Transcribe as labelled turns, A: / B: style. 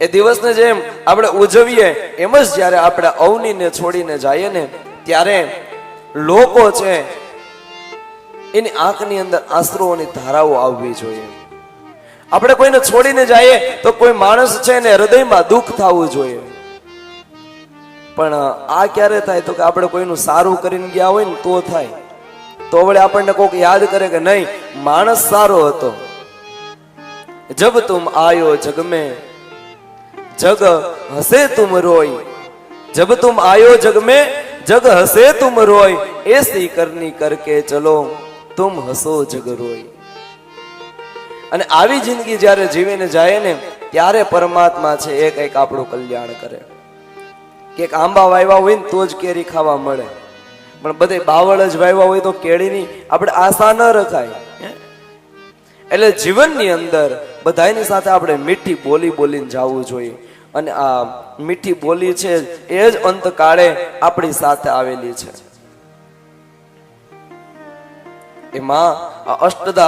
A: એ દિવસને જેમ આપણે ઉજવીએ, એમ જ જ્યારે આપણે અવનીને છોડીને જઈએ ને, ત્યારે લોકો છે, એની આંખની અંદર આંસુઓની ધારાઓ આવવી જોઈએ. આપણે કોઈને છોડીને જઈએ તો કોઈ માણસ છે ને હૃદયમાં દુઃખ થવું જોઈએ. પણ આ ક્યારે થાય? તો કે આપણે કોઈનું સારું કરીને ગયા હોય ને, તો થાય. તો વળી આપણને કોઈક યાદ કરે કે નહીં, માણસ સારો હતો. જબ તુમ આયો જગ હસે તુમ રોય? જબ તુમ આયો જગ મે, જગ હસે તુમ રોય? એસી કરની કરકે ચલો, તુમ હસો જગ રોય. અને આવી જિંદગી જ્યારે જીવીને જાય ને, ત્યારે પરમાત્મા છે એ કંઈક આપણું કલ્યાણ કરે. કે આંબા વાવ્યા હોય ને તો જ કેરી ખાવા મળે. પણ બધે બાવળ જ વાવ્યા હોય તો કેળીની આપણે આશા ન રખાય. એટલે જીવનની અંદર બધાની સાથે આપણે મીઠી બોલી બોલીને જવું જોઈએ. અને આ મીઠી બોલી છે એ જ અંતકાળે આપણી સાથે આવેલી છે. એમાં અષ્ટદા